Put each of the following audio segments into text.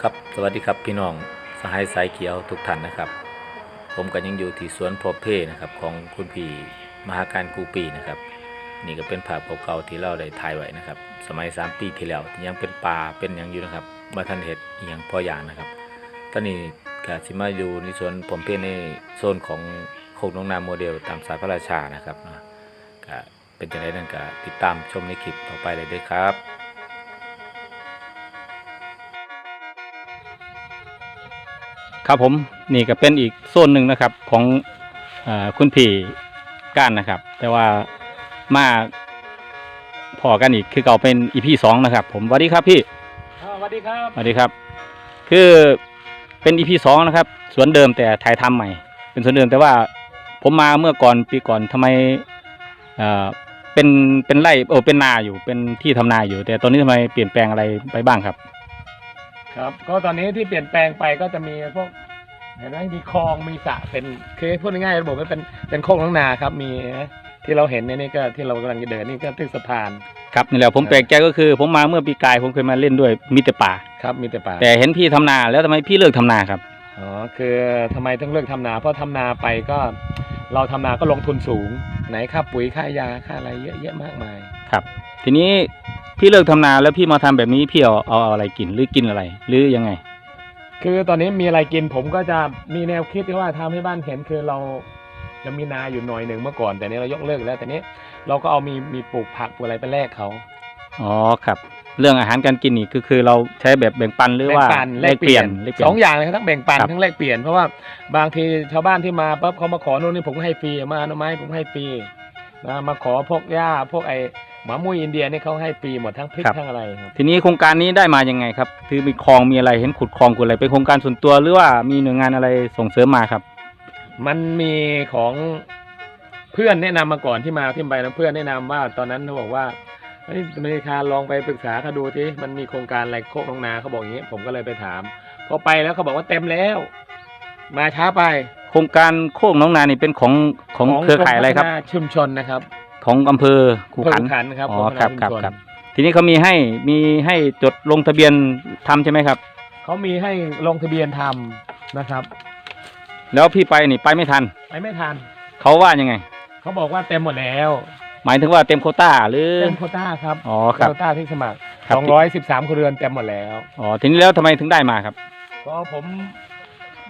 ครับสวัสดีครับพี่น้องสหายสายเขียวทุกท่านนะครับ ผมก็ยังอยู่ที่สวนพอเพนะครับของคุณพี่มหาการกูปีนะครับ นี่ก็เป็นภาพเก่าๆที่เราได้ถ่ายไว้นะครับ สมัย 3 ปีที่แล้วยังเป็นป่าเป็นหยังอยู่นะครับมาทันเห็ดอหยังพออย่างนะครับ ตอนนี้ก็สิมาอยู่ในสวนผมเพในโซนของโคกน้องนาโมเดลตามสายพระราชานะครับเนะก็เป็นจังไดนั่นก็ติดตามชมในคลิปต่อไปเลยด้วยครับ ครับผมนี่ก็เป็นอีกโซนหนึ่งนะครับของเออคุณพี่ก้านนะครับ แต่ว่ามาพอกันอีกคือเก่าเป็นอีพีสองนะครับ ผมสวัสดีครับพี่สวัสดีครับสวัสดีครับ คือเป็นอีพีสองนะครับ สวนเดิมแต่ถ่ายทำใหม่ เป็นสวนเดิมแต่ว่าผมมาเมื่อก่อนปีก่อนทำไมเอ่อเป็นเป็นไร่โอ้เป็นนาอยู่เป็นที่ทำนาอยู่ แต่ตอนนี้ทำไมเปลี่ยนแปลงอะไรไปบ้างครับ ครับ ก็ตอนนี้ที่เปลี่ยนแปลงไปก็จะมีพวกเห็นไหมมีคลองมีสระเป็นคือพูดง่ายๆระบบมันเป็นเป็นโคกน้องนาครับ มีที่เราเห็นในนี่ก็ที่เรากำลังจะเดินนี่ก็ที่สะพาน ครับนี่แหละผมครับแปลกใจก็คือ ผมมาเมื่อปีกายผมเคยมาเล่นด้วยมิตรป่า ครับมีแต่ป่าแต่เห็นพี่ทำนาแล้วทำไมพี่เลิกทำนาครับ อ๋อคือทำไมต้องเลิกทำนา เพราะทำนาไปก็ เราทำนาก็ลงทุนสูง ไหนค่าปุ๋ยค่ายาค่าอะไรเยอะแยะมากมายครับทีนี้ พี่เลิกทำนาแล้วพี่มาทำแบบนี้พี่เอาเอาอะไรกินหรือกินอะไร หรือยังไง คือตอนนี้มีอะไรกินผมก็จะมีแนวคิดที่ว่าทำให้บ้านเห็นคือเราจะมีนาอยู่หน่อยหนึ่งเมื่อก่อน แต่นี้เรายกเลิกแล้วแต่นี้เราก็เอามีมีปลูกผักปลูกอะไรไปแลกเขา อ๋อครับ เรื่องอาหารการกินนี่คือคือเราใช้แบบแบ่งปันหรือว่าแบ่งปันแลกเปลี่ยนแลกเปลี่ยน สองอย่างเลยครับทั้งแบ่งปันครับ ทั้งแลกเปลี่ยนเพราะว่าบางทีชาวบ้านที่มาปั๊บเขามาขอโน่นนี่ผมก็ให้ฟรีมาหน่อไม้ผมให้ฟรีนะมาขอพวกหญ้าพวกไอ หมามุ้ยอินเดียนี่เขาให้ฟรีหมดทั้งพริกทั้งอะไรครับ ทีนี้โครงการนี้ได้มายังไงครับ คือมีคลองมีอะไรเห็นขุดคลองขุดอะไรเป็นโครงการส่วนตัวหรือว่ามีหน่วยงานอะไรส่งเสริมมาครับ มันมีของเพื่อนแนะนำมาก่อนที่มาที่ไปนะเพื่อนแนะนำว่าตอนนั้นเขาบอกว่าเฮ้ยอเมริกาลองไปปรึกษาเขาดูที่มันมีโครงการอะไรโคกน้องนาเขาบอกอย่างนี้ ผมก็เลยไปถามพอไปแล้วเขาบอกว่าเต็มแล้ว มาช้าไปโครงการโคกน้องนานี่เป็นของของเครือข่ายอะไรครับกมพัฒนาชุมชนนะครับ ของอำเภอคูขันเพิ่มขันครับอ๋อกมครับพัฒนาครับชุมชนครับ ทีนี้เขามีให้มีให้จดลงทะเบียนทำใช่ไหมครับเขามีให้ลงทะเบียนทำนะครับ แล้วพี่ไปนี่ไปไม่ทัน ไปไม่ทันเขาว่ายังไงเขาบอกว่าเต็มหมดแล้ว หมายถึงว่าเต็มโควต้าหรือเต็มโควต้าครับอ๋อครับโควต้าที่สมัครครับสองร้อยสิบสามครัวเรือนเต็มหมดแล้วอ๋อทีนี้แล้วทำไมถึงได้มาครับก็ผม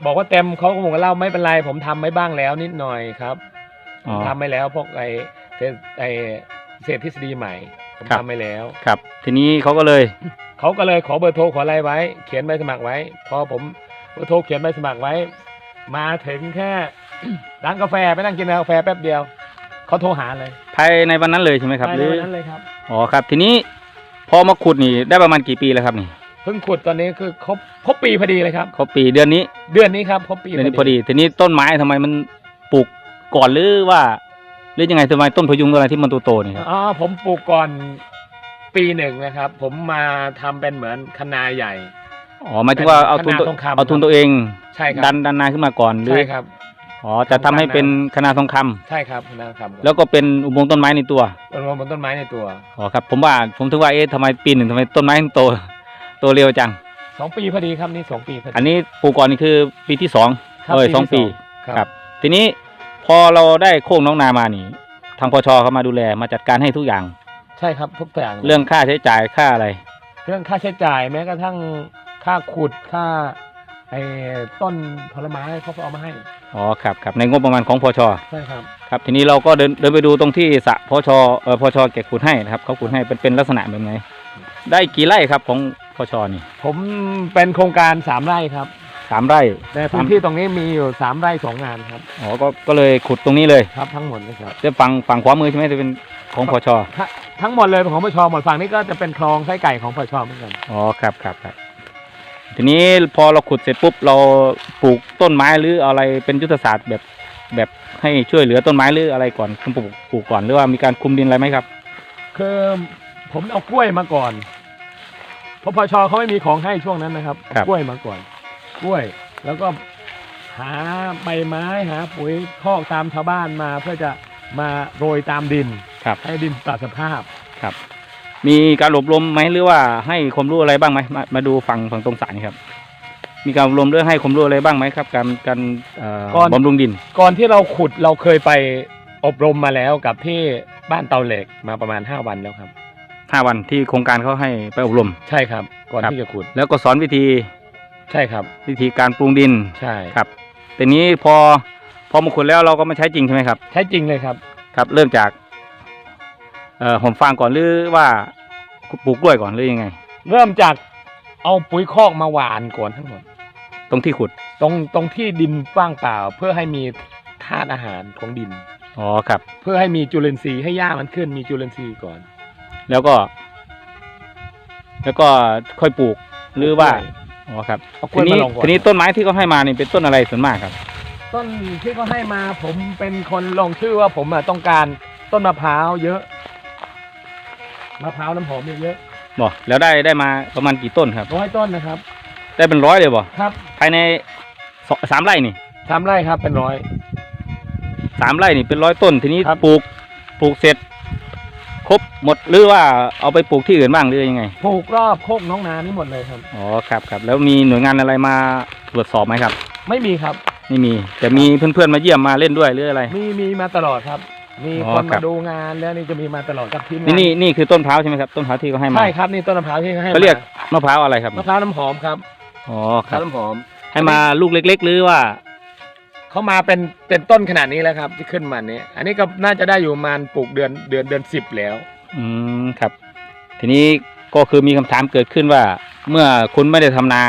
บอกว่าเต็มเขาก็บอกว่าเล่าไม่เป็นไรผมทำไว้บ้างแล้วนิดหน่อยครับอ๋อทำไปแล้วพวกไอเศ ษไอเศษทฤษฎีใหม่ผมครับ ทำไปแล้ว ครับ ทีนี้เขาก็เลย เขาก็เลยขอเบอร์โทรขออะไรไว้ เขียนใบสมัครไว้ พอผมเบอร์โทรเขียนใบสมัครไว้ มาถึงแค่ ร้านกาแฟไปนั่งกินกาแฟแป๊บเดียวเขาโทรหาเลยภายในวันนั้นเลยใช่ไหมครับ ภายหในรือ วันนั้นเลยครับอ๋อครับ ทีนี้พอมาขุดนี่ได้ประมาณกี่ปีแล้วครับนี่เพิ่งขุดตอนนี้คือครบครบปีพอดีเลยครับเขาปีเดือนนี้ เดือนนี้ครับครบปีเดือนนี้พอดี ทีนี้ต้นไม้ทำไมมันปลูกก่อนหรือว่า หรือยังไงทำไมต้นพยุงอะไรที่มันโตๆนี่ครับอ๋อผมปลูกก่อนปีหนึ่งนะครับ ผมมาทำเป็นเหมือนคณาใหญ่ อ๋อหมายถึงว่าเอาทุนตัวคณะทองคำ เอาทุนตัวเองใช่ครับดันดันนาขึ้นมาก่อนหรือใช่ครับ อ๋อจะทำให้เป็นคณะทองคำใช่ครับคณะทองคำแล้วก็เป็นอุโมงค์ต้นไม้ในตัวบนบนต้นไม้ในตัวอ๋อครับผมว่าผมถึงว่าเอ๊ะทำไมปีหนึ่งทำไมต้นไม้ถึงโตโตเร็วจัง สองปีพอดีครับนี่สองปีพอดีอันนี้ปลูกก่อนนี่คือปีที่สองครับเอ้ยที่สองปีครับครับ ทีนี้ พอเราได้โค้งน้องนามานี่ ทางพชเขามาดูแลมาจัดการให้ทุกอย่าง ใช่ครับทุกอย่างเรื่องค่าใช้จ่ายค่าอะไร เรื่องค่าใช้จ่ายแม้กระทั่งค่าขุดค่าไอ้ต้นผลไม้เขาก็เอามาให้อ๋อครับครับในงบประมาณของพชใช่ครับ ครับ ทีนี้เราก็เดินเดินไปดูตรงที่สระพชเออพชแกะขุดให้นะครับเขาขุดให้เป็นเป็นลักษณะแบบไงได้กี่ไร่ครับของพชนี่ผมเป็นโครงการสามไร่ครับ สามไร่แต่พื้นที่ตรงนี้มีอยู่สามไร่สองงานครับอ๋อก็ก็เลยขุดตรงนี้เลยครับทั้งหมดนะครับจะฝั่งฝั่งขวามือใช่ไหมจะเป็นของพชทั้งทั้งหมดเลยของพชหมดฝั่งนี้ก็จะเป็นคลองไส้ไก่ของพชเหมือนกันอ๋อครับครับครับทีนี้พอเราขุดเสร็จปุ๊บเราปลูกต้นไม้หรืออะไรเป็นยุทธศาสตร์แบบแบบให้ช่วยเหลือต้นไม้หรืออะไรก่อนคุณปลูกปลูกก่อนหรือว่ามีการคุมดินอะไรไหมครับ คือผมเอากล้วยมาก่อนเพราะพชเขาไม่มีของให้ช่วงนั้นนะครับครับกล้วยมาก่อน กล้วย แล้วก็หาใบไม้หาปุ๋ยคอกตามชาวบ้านมาเพื่อจะมาโรยตามดิน ครับ ให้ดินปรับสภาพ ครับ มีการอบรมไหมหรือว่าให้ความรู้อะไรบ้างไหมมามาดูฝั่งฝั่งตรงสายนี่ครับ มีการอบรมเรื่องให้ความรู้อะไรบ้างไหมครับ การการเอ่อก่อน บำรุงดิน ก่อนที่เราขุดเราเคยไปอบรมมาแล้วกับที่บ้านเตาเหล็กมาประมาณ 5 วันแล้วครับ ห้าวันที่โครงการเขาให้ไปอบรม ใช่ครับ ก่อนครับ ที่จะขุด แล้วก็สอนวิธี ใช่ครับวิธีการปรุงดินใช่ครับแต่นี้พอพอมาขุดแล้วเราก็มาใช้จริงใช่ไหมครับ ใช่จริงเลยครับครับ เริ่มจากเอ่อหอมฟางก่อนหรือว่าปลูกกล้วยก่อนหรือยังไง เริ่มจากเอาปุ๋ยคอกมาหว่านก่อนทั้งหมด ตรงที่ขุดตรงตรงที่ดินว่างเปล่า เพื่อให้มีธาตุอาหารของดิน อ๋อครับ เพื่อให้มีจุลินทรีย์ให้หญ้ามันขึ้นมีจุลินทรีย์ก่อน แล้วก็ แล้วก็ค่อยปลูกหรือว่า อ๋อครับเอากล้ทีวยนี้มาลงก่อน ทีนี้ต้นไม้ที่เขาให้มานี่เป็นต้นอะไรส่วนมากครับต้นที่เขาให้มาผมเป็นคนลงชื่อว่าผมอะต้องการต้นมะพร้าวเยอะมะพร้าวน้ำหอมเยอะบอกแล้วได้ได้มาประมาณกี่ต้นครับร้อยต้นนะครับ ได้เป็นร้อยเลยบ่ครับภายในสองสามไร่นี่ทำไร่ครับเป็นร้อย สามไร่นี่เป็นร้อยต้น ทีนี้ครับ ปลูกปลูกเสร็จค รบหมดหรือว่าเอาไปปลูกที่อื่นบ้างหรือยังไงปลูกรอบโคกน้องนานี่หมดเลยครับ อ๋อครับครับแล้วมีหน่วยงานอะไรมาตรวจสอบไหมครับ ไม่มีครับ ไม่มีแต่มีเพื่อนๆมาเยี่ยมมาเล่นด้วยหรืออะไร มีมีมาตลอดครับ มีอ๋อคนครัมาบ ดูงานแล้วนี่จะมีมาตลอดกับทีมงานี่นี่นี่คือต้นพร้าวใช่ไหมครับ ต้นพร้าวที่เขาให้มาใช่ครับนี่ต้นมะพร้าวที่เขาให้เขาเรียกมมะพร้าวอะไรครับมะพร้าวน้ำหอมครับอ๋อคมะพรัร้าวบน้ำหอมให้มาลูกเล็ก ๆ หรือว่า เขามาเป็นเป็นต้นขนาดนี้แล้วครับ ที่ขึ้นมาเนี้ยอันนี้ก็น่าจะได้อยู่ประมาณปลูกเดือนเดือนเดือนสิบแล้ว อืมครับ ทีนี้ก็คือมีคำถามเกิดขึ้นว่า เมื่อคุณไม่ได้ทำนา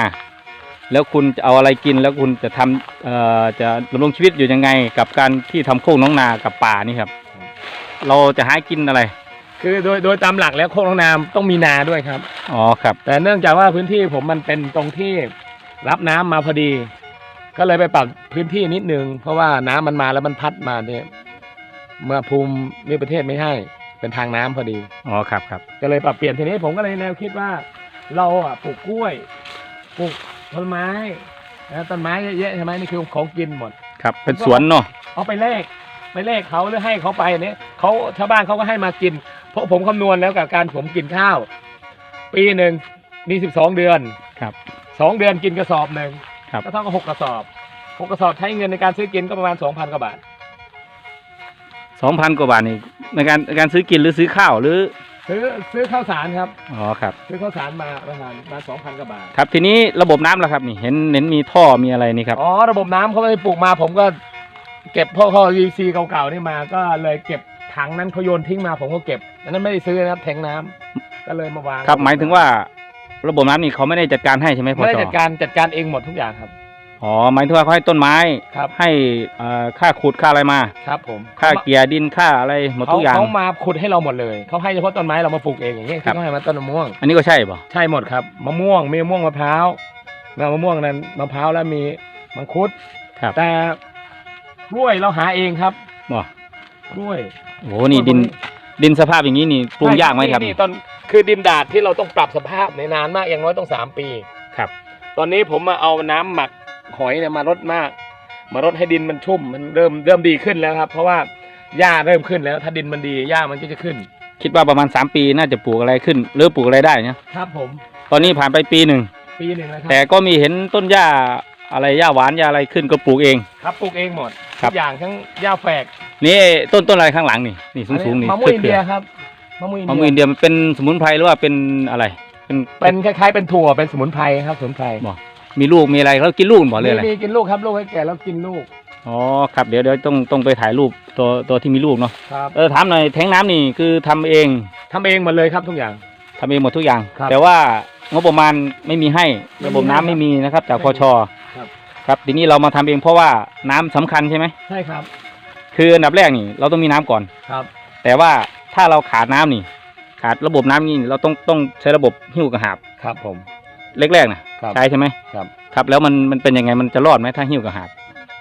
แล้วคุณจะเอาอะไรกินแล้วคุณจะทำเอ่อจะดำรงชีวิตอยู่ยังไง กับการที่ทำโคกน้องนากับป่านี่ครับ เราจะหากินอะไรคือโดยโดยตามหลักแล้วโคกน้องนามต้องมีนาด้วยครับ อ๋อครับ แต่เนื่องจากว่าพื้นที่ผมมันเป็นตรงที่รับน้ำมาพอดี ก็เลยไปปรับพื้นที่นิดนึง เพราะว่าน้ำมันมาแล้วมันพัดมาเนี่ยเมื่อภูมิมีประเทศไม่ให้เป็นทางน้ำพอดีอ๋อครับครับก็เลยปรับเปลี่ยนทีนี้ผมก็เลยแนวคิดว่า เราอะปลูกกล้วยปลูกต้นไม้นะต้นไม้เยอะๆใช่ไหมนี่คือของกินหมดครับ เป็นสวนเนาะเอาไปเลขไปเลขเขาหรือให้เขาไปเนี่ยเขาชาวบ้านเขาก็ให้มากิน เพราะผมคำนวณแล้วกับการผมกินข้าว ปีหนึ่งมีสิบสองเดือนครับสองเดือนกินกระสอบหนึ่ง ครับ ก็เท่ากับหกกระสอบหกกระสอบใช้เงินในการซื้อกินก็ประมาณสองพันกว่าบาทสองพันกว่าบาทนี่ในการในการซื้อกินหรือซื้อข้าวหรือ ซื้อซื้อข้าวสารครับอ๋อครับ ซื้อข้าวสารมาประมาณมาสองพันกว่าบาทครับ ทีนี้ระบบน้ำล่ะครับนี่เห็นเห็นมีท่อมีอะไรนี่ครับอ๋อระบบน้ำเขาไม่ได้ปลูกมา ผมก็เก็บพ่อพ่อ VC เก่าๆนี่มา ก็เลยเก็บถังนั้นเขาโยนทิ้งมาผมก็เก็บอันนั้นไม่ได้ซื้อนะครับแทงน้ำก็เลยมาวางครับหมายถึงว่า ระบบน้ำนี่เขาไม่ได้จัดการให้ใช่ไหมพอไม่ได้จจัดการจัดการเองหมดทุกอย่างครับ อ๋อหมายถึงว่าเขาให้ต้นไม้ครับ ให้เอ่อค่าขุดค่าอะไรมา ครับ ผมค่าเกลี่ยดินค่าอะไรหมดทุกอย่าง เขามาขุดให้เราหมดเลยเขาให้เฉพาะต้นไม้เรามาปลูกเองอย่างเงี้ยครับที่เขาให้มาต้นมะม่วง อันนี้ก็ใช่ป่ะใช่หมดครับมะม่วงมีมะม่วงมะพร้าวแล้วมะม่วงนั้นมะพร้าวแล้วมีมังคุด ครับแต่กล้วยเราหาเองครับบ่กล้วยโอ้โหนี่ดินดินสภาพอย่างนี้นี่ปรุงยากไหมครับนี่นี่ตอน คือดินดาดที่เราต้องปรับสภาพในนานมากอย่างน้อยต้องสามปี ครับ ตอนนี้ผมมาเอาน้ำหมักหอยเนี่ยมารดมาก มารดให้ดินมันชุ่มมันเริ่มเริ่มดีขึ้นแล้วครับ เพราะว่าหญ้าเริ่มขึ้นแล้ว ถ้าดินมันดีหญ้ามันก็จะขึ้น คิดว่าประมาณสามปีน่าจะปลูกอะไรขึ้น หรือปลูกอะไรได้เนี่ยครับผมตอนนี้ผ่านไปปีหนึ่ง ปีหนึ่งแล้วครัแต่ก็มีเห็นต้นหญ้าอะไรหญ้าหวานหญ้าอะไรขึ้นก็ปลูกเอง ครับปลูกเองหมดครัทุบ กอย่างทั้งหญ้าแฝกนี่ต้นต้นอะไรข้างหลังนี่นี่สูงสูงๆนี่มะม่วงอินเถื่เดียอครับ มะม่วงๆอินมะม่วงเดีอิยนเดียมันเป็นสมุนไพรหรือว่าเป็นอะไร เป็นเป็นคล้ายๆเป็นถั่วเป็นสมุนไพรครับสมุนไพรบ่มีลูกมีอะไรแล้วกินลูกบ่เลยอะไรมีมีกินลูกครับลูกให้แก่แล้วกินลูกอ๋อครับเดี๋ยวเดี๋ยวต้องต้องไปถ่ายรูปตัวตัวที่มีลูกเนาะครับเออถามหน่อยแทงน้ำนี่คือทำเองทำเองหมดเลยครับทุกอย่างทำเองหมดทุกอย่างครับแต่ว่างบประมาณไม่มีให้ไม่มีระบบน้ำให้ครับไม่มีนะครับ จากไม่พมีชครับครับทีนี้เรามาทำเองเพราะว่าน้ำสำคัญใช่ไหมใช่ครับ คืออันดับแรกนี่เราต้องมีน้ำก่อนครับ แต่ว่าถ้าเราขาดน้ำนี่ ขาดระบบน้ำนี่เราต้องต้องใช้ระบบหิ้วกระหาบครับผมแรกๆนะครับใช้ใช่ไหมครับครับแล้วมันมันเป็นยังไงมันจะรอดไหมถ้าหิ้วกระหาบ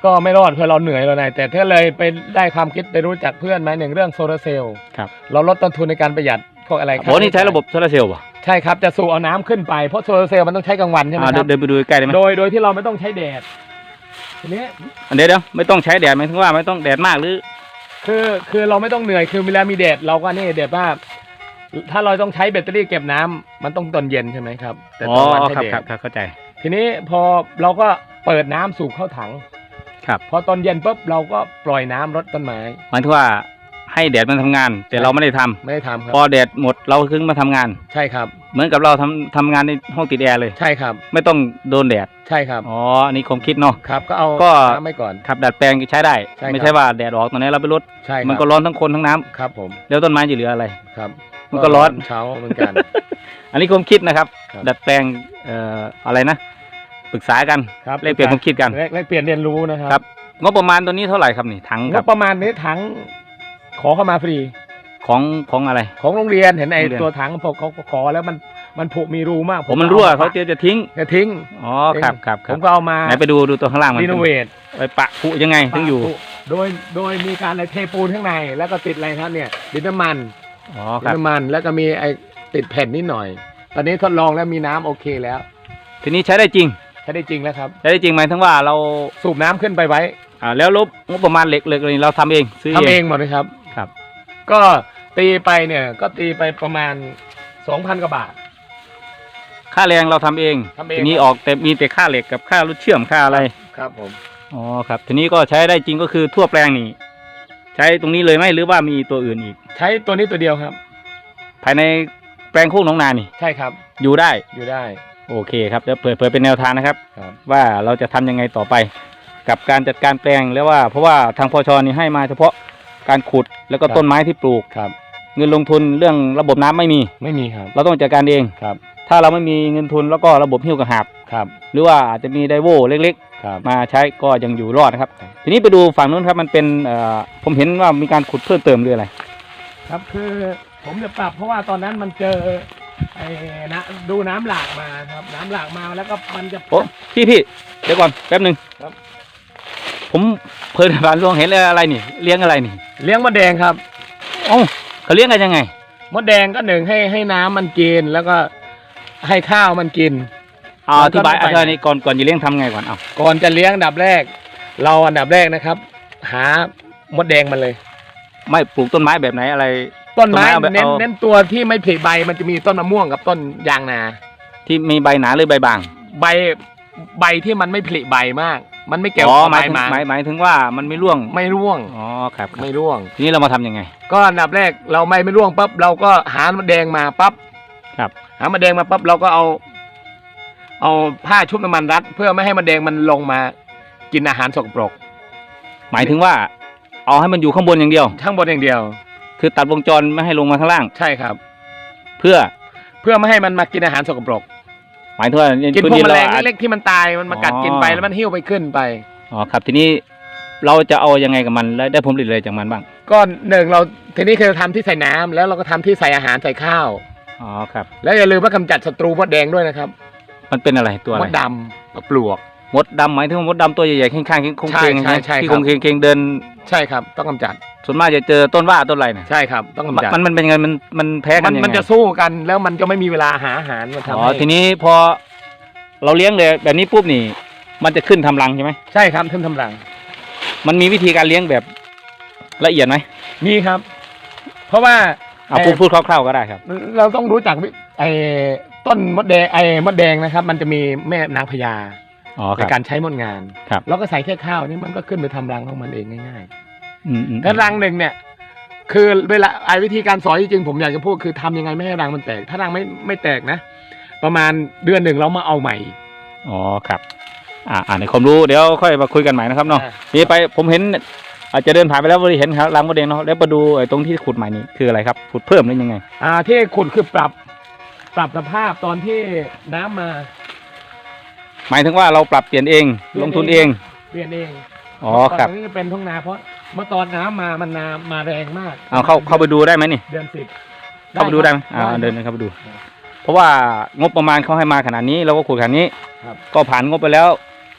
ก็ไม่รอดเพื่อเราเหนื่อยเราไหนแต่ถ้าเลยไปได้ความคิดไปรู้จักเพื่อนมาหนึ่งเรื่องโซลาร์เซลล์ครับเราลดต้นทุนในการประหยัดพวกอะไรโอ้นี่ใช้ระบบโซลาร์เซลล์ป่ะใช่ครับจะสูบเอาน้ำขึ้นไปเพราะโซลาร์เซลล์มันต้องใช้กลางวันใช่ไหมอ่าคเดิรันบเดินไปดูใกล้ได้ไหมโดยโดยที่เราไม่ต้องใช้แดดทีนี้อันเดี๋ยวเดี๋ยวไม่ต้องใช้แดดหมายถึงว่าไม่ต้องแดดมากหรือ คือคือเราไม่ต้องเหนื่อยคือเวลามีแดดเราก็นี่แดดว่าถ้าเราต้องใช้แบตเตอรี่เก็บน้ำมันต้องตอนเย็นใช่ไหมครับ แต่อ๋อตอนวันให้ครับเด็กครับครับเข้าใจ ทีนี้พอเราก็เปิดน้ำสูบเข้าถัง ครับ พอตอนเย็นปุ๊บเราก็ปล่อยน้ำรดต้นไม้หมายถึงว่า ให้แดดมันทำงาน แต่เราไม่ได้ทำไม่ได้ทำครัพอบแดดหมดเราถึงมาทำงาน ใช่ครับ เหมือนกับเราทำทำงานในห้องติดแอร์เลย ใช่ครับ ไม่ต้องโดนแดดใช่ครับ อ๋ออันนี้ผมคิดเนาะ ครับ ก็เอาก็ น้ำไว้ก่อนขับดัดแปลงใช้ได้ ใช่ครับ ไม่ใช่ว่าแดดออกตอนนี้เราไปรดใช่ครับมันก็ร้อนทั้งคนทั้งน้ำครับผม แล้วต้นไม้จะเหลืออะไร ครับมันก็ร้อน เช้าเหมือนกัน อันนี้ผมคิดนะครับ ครับ ดัดแปลงเอ่ออะไรนะปรึกษากันครับแลกเปลี่ยนความคิดกัน แลกแลกเปลี่ยนเรียนรู้นะคครัรับ งบประมาณตัวนี้เท่าไหร่ครับนี่ถังงครับบประมาณนี้ถัง ขอเข้ามาฟรีของของอะไร ของโรงเรียนเห็นไอ้โรงเรียน ตัวถังพอเขาขอแล้วมันมันผุมีรูมากผมมันรั่วเขาเจอจะทิ้งจะทิ้ง อ๋อครับครับคผรับมก็เอามาไหนไปดูดูตัวข้างล่างมันรีโนเวทไปปะผุยังไงถึงอยู่โดยโดยมีการอะไรเทปูนข้างใน แล้วก็ติดอะไรครับเนี่ยดินน้ำมันอ๋อคดินรับน้ำมันแล้วก็มีไอ้ติดแผ่นนิดหน่อย ตอนนี้ทดลองแล้วมีน้ำโอเคแล้วทีนี้ใช้ได้จริงใช้ได้จริงแล้วครับ ใช้ได้จริงหมายถึงว่าเราสูบน้ำขึ้นไปไว้อ่าแล้วลบงบประมาณเหล็กเหล็กอะไรเราทำเองซื้อทำเองหมดเลยครับครับ ก็ตีไปเนี่ยก็ตีไปประมาณสองพันกว่าบาท ค่าแรงเราทำเองทำเอง ทีนี้ครับออกแต่มีแต่ค่าเหล็กกับค่ารถเชื่อมค่าอะไรครับผม อ๋อครับ ทีนี้ก็ใช้ได้จริงก็คือทั่วแปลงนี่ใช้ตรงนี้เลยไหมหรือว่ามีตัวอื่นอีก ใช้ตัวนี้ตัวเดียวครับ ภายในแปลงโคกหน้องนานี่ ใช่ครับอยู่ได้ อยู่ได้โอเคครับเดี๋ยวเผื่อเผื่อเป็นแนวทางนะครับ ครับ ว่าเราจะทำยังไงต่อไป กับการจัดการแปลงแล้วว่าเพราะว่าทางพชนี่ให้มาเฉพาะ การขุดแล้วก็ต้นไม้ที่ปลูก ครับ เงินลงทุนเรื่องระบบน้ำไม่มี ไม่มีครับ เราต้องจัดการเอง ครับ ถ้าเราไม่มีเงินทุนแล้วก็ระบบหิ้วกระหาบครับ หรือว่าอาจจะมีไดโวเล็กครับ ๆ มาใช้ก็ยังอยู่รอดนะครับ ครับ ทีนี้ไปดูฝั่งนู้นครับมันเป็นเอ่อผมเห็นว่ามีการขุดเพิ่มเติมหรืออะไร ครับคือผมจะปรับเพราะว่าตอนนั้นมันเจอไอ้นะดูน้ำหลากมาครับ น้ำหลากมาแล้วก็มันจะ โอ้พี่พี่เดี๋ยวก่อนแป๊บหนึ่งครับ ผมเพลินผ่านลวงเห็นอะไรนี่ เลี้ยงอะไรนี่เลี้ยงมดแดงครับเอ้าเขาเลี้ยงกันยังไง มดแดงก็หนึ่งให้ให้น้ำมันกินแล้วก็ให้ข้าวมันกิน เอาแล้วก็อธิบายไม่อไปธิบายนี่ก่อนก่อนจะเลี้ยงทำไงก่อนเอาก่อนจะเลี้ยงอันดับแรก เราอันดับแรกนะครับ หามดแดงมันเลย ไม่ปลูกต้นไม้แบบไหนอะไร ต้นไม้ต้นไม้เอาเน้นเอา เน้นตัวที่ไม่ผลิใบมันจะมีต้นมะม่วงกับต้นยางนา ที่มีใบหนาหรือใบบาง ใบใบที่มันไม่ผลิใบมาก มันไม่เกี่ยวอ๋อกับหใบมายถึงมาหมายหมายถึงว่ามันไม่ร่วงไม่ร่วง อ๋อครับครับไม่ร่วง ทีนี้เรามาทำยังไง ก็อันดับแรกเราไม่ไม่ร่วงปั๊บเราก็หามดแดงมาปั๊บครับ หามดแดงมาปั๊บเราก็เอา เอาผ้าชุบน้ำมันรัด เพื่อไม่ให้มดแดงมันลงมา กินอาหารสกปรกหมายถึงว่า เอาให้มันอยู่ข้างบนอย่างเดียว ข้างบนอย่างเดียว คือตัดวงจรไม่ให้ลงมาข้างล่าง ใช่ครับ เพื่อเพื่อไม่ให้มันมากินอาหารสกปรก หมายถึงว่ากินพื้พวกดิแมลงราอาจเล็กๆที่มันตายมันมากัดอ๋อกินไปแล้วมันหิ้วไปขึ้นไปอ๋อครับทีนี้เราจะเอายังไงกับมันแล้วได้ผลผลิตอะไรจากมันบ้าง ก็หนึ่งเราทีนี้คือทำที่ใส่น้ำแล้วเราก็ทำที่ใส่อาหารใส่ข้าวอ๋อครับ แล้วอย่าลืมว่ากำจัดศัตรูมดแดงด้วยนะครับ มันเป็นอะไรตัวอะมไรดดำกับปลวก มดดำหมายถึงว่ามดดำตัวใหญ่ๆข้างๆคงใช่เคงใช่ใช่ที่ครัคบงเคงเคงเดิน ใช่ครับต้องกำจัดส่วนมากจะเจอต้นว่าต้นอะไรนะใช่ครับ ต้องกำจัดมันมันเป็นยังไงมันมันแพ้กัมันนยังไงมันจะสู้กันแล้วมันก็ไม่มีเวลาหาอาหารมาทำอ๋อให้ทีนี้พอเราเลี้ยงเลยแบบนี้ปุ๊บนี่ มันจะขึ้นทำรังใช่ไหมใช่ครับทึมทำรังมันมีวิธีการเลี้ยงแบบละเอียดไหมมีครับ เพราะว่า เอาเอ่อพูดพูดคร่าวๆก็ได้ครับ เราต้องรู้จักวิไอ้ต้นมดแดงไอ้มดแดงนะครับ มันจะมีแม่นางพญา อ๋อคในรับ การใช้มดงานครับเราก็ใส่แค่ข้าวนี่มันก็ขึ้นไปทำรังของมันเองง่ายอืมอืมๆแล้วรังหนึ่งเนี่ย คือเวลาไอ้วิธีการสอนจริงๆผมอยากจะพูดคือทำยังไงไม่ให้รังมันแตก ถ้ารังไม่ไม่แตกนะ ประมาณเดือนหนึ่งเรามาเอาใหม่ อ๋อครับ อ่าอ่าในความรู้เดี๋ยวค่อยมาคุยกันใหม่นะครับเนาะอ่า นี่ไปผมเห็น อาจจะเดินผ่านไปแล้วบริเห็นครับรังมดแดงเนาะแล้วมาดูไอ้ตรงที่ขุดใหม่นี่คืออะไรครับขุดเพิ่มหรือยังไงอ่าที่ขุดคือปรับ ปรับสภาพตอนที่น้ำมา หมายถึงว่าเราปรับเปลี่ยนเองเปลี่ยนลงทุนเอเองงเปลี่ยนเองอ๋อครับตอนนี้จะเป็นทุ่งนาเพราะเมื่อตอนน้ำมามันนามาแรงมากเอาเข้าเข้าไปดูได้ไหมนี่ เดือนสิบเข้าไปดูได้ไหมอ่าครับเดินเข้าไปดู เพราะว่างบประมาณเขาให้มาขนาดนี้เราก็ขุดขนาดนี้ครับก็ผ่านงบไปแล้ว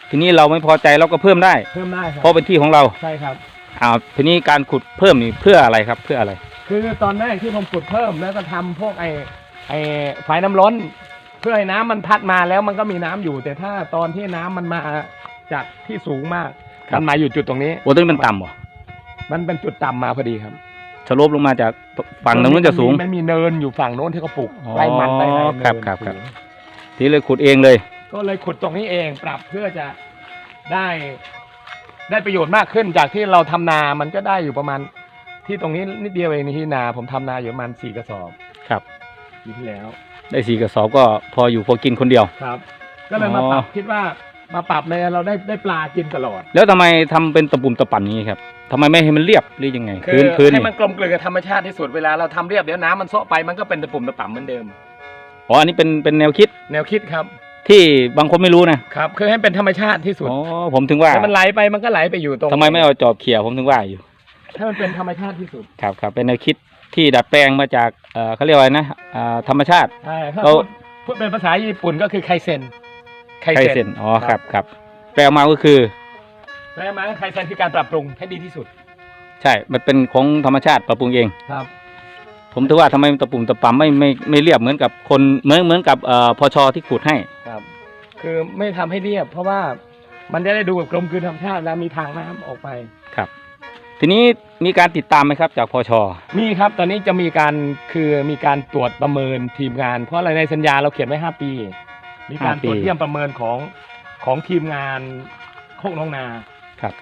ทีนี้เราไม่พอใจเราก็เพิ่มได้ เพิ่มได้ครัเพราะเป็นที่ของเราใช่ครับอ่าทีนี้การขุดเพิ่มนี่เพื่ออะไรครับเพื่ออะไร คือตอนแรกที่ผมขุดเพิ่มแล้วก็ทำพวกไอ้ไอ้ฝายน้ำล้น เพื่อให้น้ำมันพัดมาแล้วมันก็มีน้ำอยู่ แต่ถ้าตอนที่น้ำมันมาจากที่สูงมากครับ มันมาอยู่จุดตรงนี้โอ้ต้นมันต่ำเหรอมันเป็นจุดต่ำมาพอดีครับชะโลบลงมาจากฝั่งตรงนู้นจะสูง มันมีเนินอยู่ฝั่งโน้นที่เขาปลูกอ๋อไร่มันไร่ไรเนินครับครับครับสูงทีเลยขุดเองเลย ก็เลยขุดตรงนี้เองปรับเพื่อจะได้ได้ประโยชน์มากขึ้นจากที่เราทำนา มันก็ได้อยู่ประมาณ ที่ตรงนี้นิดเดียวเองในที่นา ผมทำนาอยู่ประมาณสี่กระสอบ ครับปีที่แล้ว ได้สี่กระสอบก็พออยู่พอกินคนเดียว ครับ ก็เลยมาอ๋อปรับคิดว่ามาปรับในเราได้ได้ปลากินตลอด แล้วทำไมทำเป็นตะปุ่มตะปั่นอย่างนี้ครับทำไมไม่ให้มันเรียบหรือยังไง คืพื้นพื้นให้นี่มันกลมกลืนกับธรรมชาติที่สุดเวลาเราทำเรียบเดี๋ยวน้ำมันโซะไปมันก็เป็นตะปุ่มตะป่ำเหมือนเดิม อ๋ออันนี้เป็นเป็นแนวคิดแนวคิดครับที่บางคนไม่รู้นะครับคือให้เป็นธรรมชาติที่สุดอ๋อผมถึงว่าถ้ามันไหลไปมันก็ไหลไปอยู่ตรงทำไมไม่เอาจอบเขี่ยผมถึงว่าอยู่ถ้ามันเป็นธรรมชาติที่สุด ครับครับเป็นแนวคิด ที่ดัดแปลงมาจากเอ่อเขาเรียกว่าอะไรนะอ่าธรรมชาติ ใช่ถ้าเรา พูดพูดเป็นภาษาญี่ปุ่นก็คือไคเซนไคเซนอ๋อครับครับแปลออกมาก็คือ แล้วมาไคเซนคือการปรับปรุงให้ดีที่สุดใช่ มันเป็นของธรรมชาติปรับปรุงเอง ครับ ผมถือว่าทำไมตะปุ่มตะปำไม่ไม่ไม่เรียบเหมือนกับคนเหมือนเหมือนกับเอ่อพชที่ขุดให้ ครับ คือไม่ทำให้เรียบ เพราะว่ามันจะได้ดูแบบกลมกลืนธรรมชาติแล้วมีทางน้ำออกไปครับ ทีนี้มีการติดตามไหมครับจากพชมีครับตอนนี้จะมีการคือมีการตรวจประเมินทีมงาน เพราะอะไรในสัญญาเราเขียนไว้ 5 ปี มีการตรวจเยี่ยมประเมินของของทีมงานโคกน้องนาครับ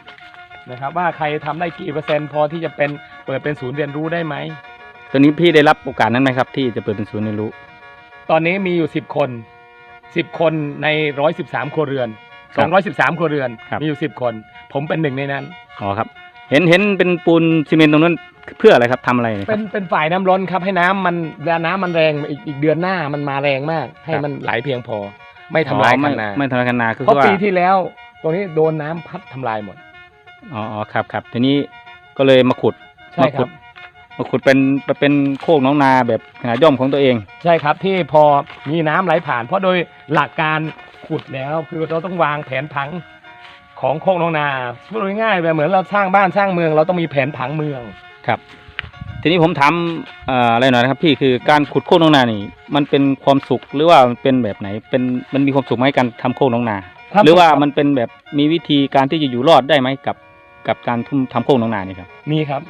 นะครับว่าใครทำได้กี่เปอร์เซ็นต์พอที่จะเป็นเปิดเป็นศูนย์เรียนรู้ได้ไหมตอนนี้พี่ได้รับโอกาสนั้นไหมครับ ที่จะเปิดเป็นศูนย์เรียนรู้ ตอนนี้มีอยู่10คน10คนใน113ครัวเรือนครับ213ครัวเรือนครับมีอยู่10คน ผมเป็นหนึ่งในนั้นอ๋อครับ เห็นเห็นเป็นปูนซีเมนต์ตรงนั้นเพื่ออะไรครับทำอะไรคเป็รับ นเป็นฝ่ายน้ำล้นครับให้น้ำมันเวลาน้ำมันแรงอีกอีกเดือนหน้ามันมาแรงมาก ให้ครับ มันไหลเพียงพอ ไม่ทำลายอ๋อคัไม่นนาไม่ทำลายคันนาคือเพราะว่าปีที่แล้วตรงนี้โดนน้ำพัดทำลายหมด อ๋ออ๋อครับครับทีนี้ก็เลยมาขุดใช่คมาขุรับ ดมาขุดเป็นเป็นโคกน้องนาแบบขนาดย่อมของตัวเอง ใช่ครับที่พอมีน้ำไหลผ่าน เพราะโดยหลักการขุดแล้วคือเราต้องวางแผนผัง ของโคกน้องนาพูดง่ายๆแบบเหมือนเราสร้างบ้านสร้างเมือง เราต้องมีแผนผังเมือง ครับ ทีนี้ผมถามเอ่ออะไรหน่อยนะครับพี่คือการขุดโคกน้องนานี่ มันเป็นความสุขหรือว่ามันเป็นแบบไหนเป็นมันมีความสุขไหมการทำโคกน้องนา ครับหรือว่ามันเป็นแบบมีวิธีการที่จะอยู่รอดได้ไหมกับ กับการทุ่มทำโคกน้องนานี่ครับมีครับ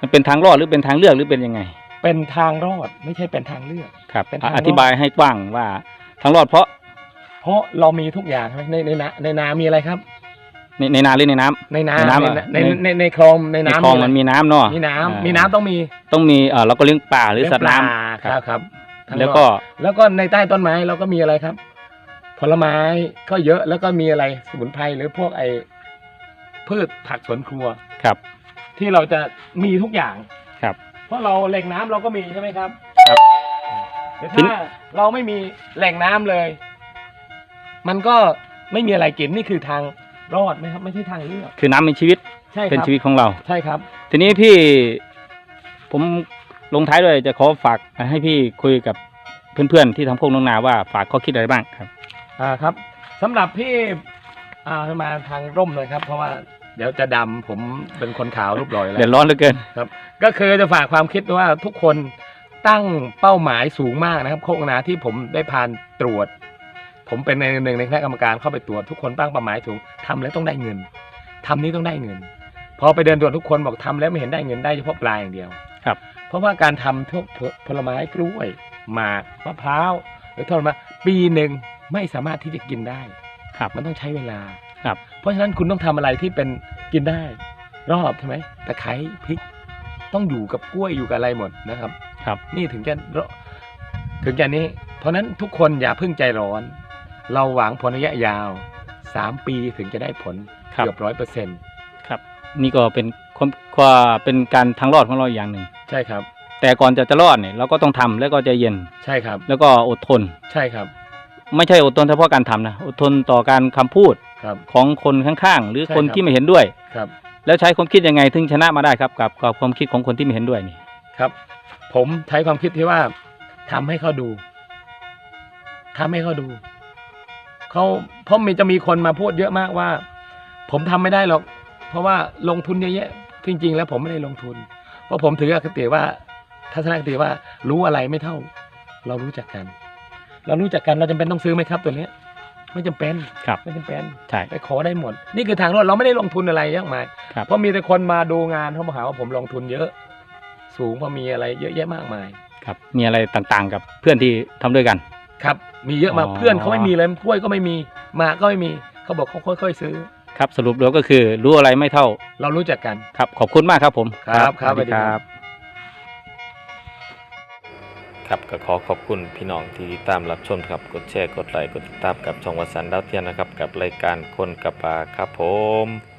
มันเป็นทางรอดหรือเป็นทางเลือกหรือเป็นยังไง เป็นทางรอดไม่ใช่เป็นทางเลือก ครับเป็นอะทางรอด อธิบายให้กว้างว่าทางรอดเพราะ เพราะเรามีทุกอย่างใช่ไหมในในนาในนามีอะไรครับ ในในนาหรือในน้ำ ในนาในน้ำในอะ ในในในในคลองในในน้ำคลองอะไรมันมีน้ำเนาะมีน้ำอ่ามีน้ำต้องมีต้องมีเอ่อเราก็เลี้ยงปลาหรือสัตว์น้เลี้ยงปลาำครับครับทางแล้วก็รอดแล้วก็ในใต้ต้นไม้เราก็มีอะไรครับ ผลไม้ก็เยอะแล้วก็มีอะไรสมุนไพรหรือพวกไอพืชผักสวนครัว ครับ ที่เราจะมีทุกอย่างครับเพราะเราแหล่งน้ำเราก็มีใช่ไหมครับครับ แต่ทีถ้าเราไม่มีแหล่งน้ำเลย มันก็ไม่มีอะไรกินนี่คือทางรอดไหมครับ ไม่ใช่ทางเลือกคือน้ำเป็นชีวิตใช่คเป็นรับชีวิตของเรา ใช่ครับ ทีนี้พี่ผมลงท้ายด้วยจะขอฝากให้พี่คุยกับเพื่อนๆที่ทำโคกน้องนาว่าฝากข้อคิดอะไรบ้างครับ อ่าครับสำหรับพี่อ่ามาทางร่มเลยครับ เพราะว่าเดี๋ยวจะดำผมเป็นคนขาวรูปรอยแล้ว เดือดร้อนเหลือเกินครับก็คือจะฝากความคิดว่าทุกคนตั้งเป้าหมายสูงมากนะครับ โคกนาที่ผมได้ผ่านตรวจ ผมเป็นในหนึ่งในคณะกรรมการเข้าไปตรวจทุกคนตั้งเป้าหมายสูงทำแล้วต้องได้เงินทำนี้ต้องได้เงิน พอไปเดินตรวจทุกคนบอกทำแล้วไม่เห็นได้เงินได้เฉพาะปลายอย่างเดียวครับ เพราะว่าการทำพวกผลไม้กล้วยหมากมะพร้าวหรือทอดมาปีหนึ่งไม่สามารถที่จะกินได้ครับมันต้องใช้เวลาครับ เพราะฉะนั้นคุณต้องทำอะไรที่เป็นกินได้ รอบใช่ไหมตะไคร้พริก ต้องอยู่กับกล้วยอยู่กับอะไรหมดนะครับ ครับ นี่ถึงจะรถึงจะนี้ เพราะฉะนั้นทุกคนอย่าเพิ่งใจร้อน เราหวังผลระยะยาวสามปีถึงจะได้ผลครับ เกือบร้อยเปอร์เซ็นต์ครับ นี่ก็เป็นความความเป็นการทางรอดของเราอย่างหนึ่ง ใช่ครับ แต่ก่อนจะจะรอดเนี่ยเราก็ต้องทำแล้วก็ใจเย็น ใช่ครับแล้วก็อดทน ใช่ครับไม่ใช่อดทนเฉพาะการทำนะอดทนต่อการคำพูดครับ ของคนข้างๆ หรือใช่คนครับ ที่ไม่เห็นด้วย ครับแล้วใช้ความคิดยังไงถึงชนะมาได้ครับกับกับความคิดของคนที่ไม่เห็นด้วยนี่ครับ ผมใช้ความคิดที่ว่าทำให้เขาดูทำให้เขาดู เขาเพราะมีจะมีคนมาพูดเยอะมากว่า ผมทำไม่ได้หรอก เพราะว่าลงทุนเยอะแยะจริง ๆ แล้วผมไม่ได้ลงทุน เพราะผมถืออคติว่าทัศนคติว่ารู้อะไรไม่เท่า เรารู้จักกัน เรารู้จักกันเราจำเป็นต้องซื้อไหมครับตัวเนี้ยไม่จำเป็นครับไม่จำเป็นใช่ไปขอได้หมด นี่คือทางรอดเราไม่ได้ลงทุนอะไรมากมายครับเพราะมีแต่คนมาดูงานเขามาหาว่าผมลงทุนเยอะ สูงเพราะมีอะไรเยอะแยะมากมายครับ มีอะไรต่างๆ กับเพื่อนที่ทำด้วยกัน ครับ มีเยอะมากอ๋อ เพื่อนเขาไม่มีเลยถ้วยก็ไม่มีหมากก็ไม่มีเขาบอกเขาค่อยๆซื้อ ครับสรุปแล้วก็คือรู้อะไรไม่เท่า เรารู้จักกัน ครับ ขอบคุณมากครับผมครับครับสวัสดีสวัสดีคครัรับบครับก็ขอขอบคุณพี่น้องที่ติดตามรับชมครับ กดแชร์ กดไลค์ กดติดตามกับช่องวัดสันดาวเทียนนะครับ กับรายการคนกับปลาครับผม